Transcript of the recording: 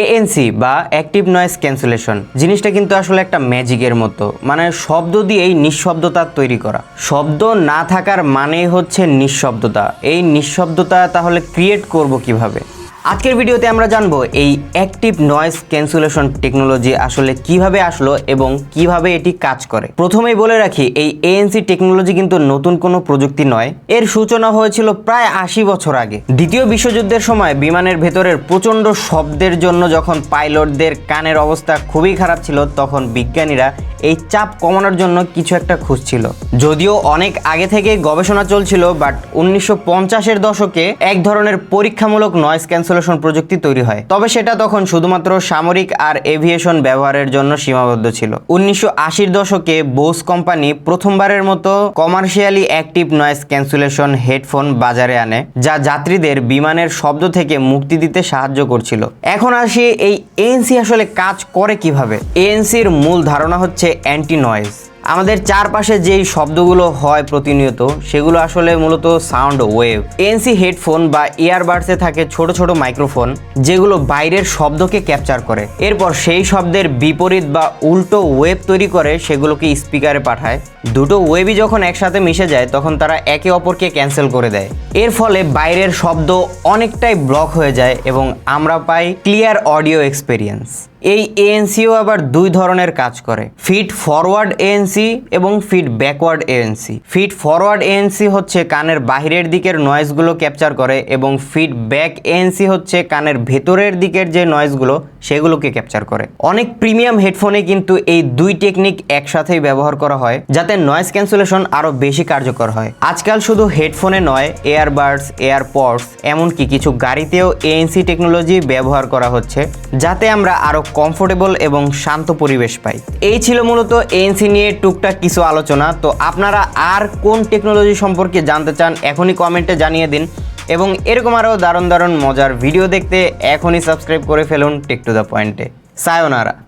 ANC বা active noise cancellation জিনিসটা কিন্তু আসলে একটা ম্যাজিকের মতো। মানে শব্দ দিয়েই নিঃশব্দতা তৈরি করা। শব্দ না থাকার মানে হচ্ছে নিঃশব্দতা। এই নিঃশব্দতা তাহলে ক্রিয়েট করব কীভাবে? আজকের ভিডিওতে আমরা জানব এই অ্যাক্টিভ নয়েজ ক্যান্সেলেশন টেকনোলজি আসলে কীভাবে আসলো এবং কীভাবে এটি কাজ করে। প্রথমেই বলে রাখি, এই এএনসি টেকনোলজি কিন্তু নতুন কোনো প্রযুক্তি নয়। এর সূচনা হয়েছিল প্রায় আশি বছর আগে। দ্বিতীয় বিশ্বযুদ্ধের সময় বিমানের ভেতরের প্রচণ্ড শব্দের জন্য যখন পাইলটদের কানের অবস্থা খুবই খারাপ ছিল, তখন বিজ্ঞানীরা এই চাপ কমানোর জন্য কিছু একটা খুঁজছিল। যদিও অনেক আগে থেকে গবেষণা চলছিল বাট উনিশশো পঞ্চাশের দশকে এক ধরনের পরীক্ষামূলক নয়েজ ক্যান্সেলেশন প্রযুক্তি তৈরি হয়। তবে সেটা তখন শুধুমাত্র সামরিক আর এভিয়েশন ব্যবহারের জন্য সীমাবদ্ধ ছিল। উনিশশো আশির দশকে বোস কোম্পানি প্রথমবারের মতো commercially active noise cancellation headphone বাজারে আনে, যা যাত্রীদের বিমানের শব্দ থেকে মুক্তি দিতে সাহায্য করছিল। এখন আসি এই এএনসি আসলে কাজ করে কীভাবে? এএনসির মূল ধারণা হচ্ছে অ্যান্টি নয়েজ আমাদের চারপাশে যেই শব্দগুলো হয় প্রতিনিয়ত, সেগুলো আসলে মূলত সাউন্ড ওয়েভ এনসি হেডফোন বা ইয়ারবাডসে থাকে ছোট ছোট মাইক্রোফোন যেগুলো বাইরের শব্দকে ক্যাপচার করে। এরপর সেই শব্দের বিপরীত বা উল্টো ওয়েভ তৈরি করে, সেগুলোকে স্পিকারে পাঠায়। দুটো ওয়েবই যখন একসাথে মিশে যায়, তখন তারা একে অপরকে ক্যান্সেল করে দেয়। এর ফলে বাইরের শব্দ অনেকটাই ব্লক হয়ে যায় এবং আমরা পাই ক্লিয়ার অডিও এক্সপেরিয়েন্স এই এএনসিও আবার দুই ধরনের কাজ করে। ফিট ফরওয়ার্ড এএনসি এবং feed backward ANC. Feed forward ANC হচ্ছে কানের বাহিরের দিকের নয়েজগুলো ক্যাপচার করে এবং ফিট ব্যাক এএনসি হচ্ছে কানের ভেতরের দিকের যে নয়েজগুলো সেগুলোকে ক্যাপচার করে। অনেক প্রিমিয়াম হেডফোনে কিন্তু এই দুই টেকনিক একসাথেই ব্যবহার করা হয়, যাতে নয়েজ ক্যান্সেলেশন আরও বেশি কার্যকর হয়। আজকাল শুধু হেডফোনে নয় এয়ারবাডস এয়ারপডস এমনকি কিছু গাড়িতেও এএনসি টেকনোলজি ব্যবহার করা হচ্ছে, যাতে আমরা আরও কমফোর্টেবল এবং শান্ত পরিবেশ পাই। এই ছিল মূলত এএনসি নিয়ে টুকটাক কিছু আলোচনা। তো আপনারা আর কোন টেকনোলজি সম্পর্কে জানতে চান, এখনই কমেন্টে জানিয়ে দিন এবং এরকম আরও দারুণ দারুণ মজার ভিডিও দেখতে এখনই সাবস্ক্রাইব করে ফেলুন টেক টু দ্য পয়েন্টে সায়োনারা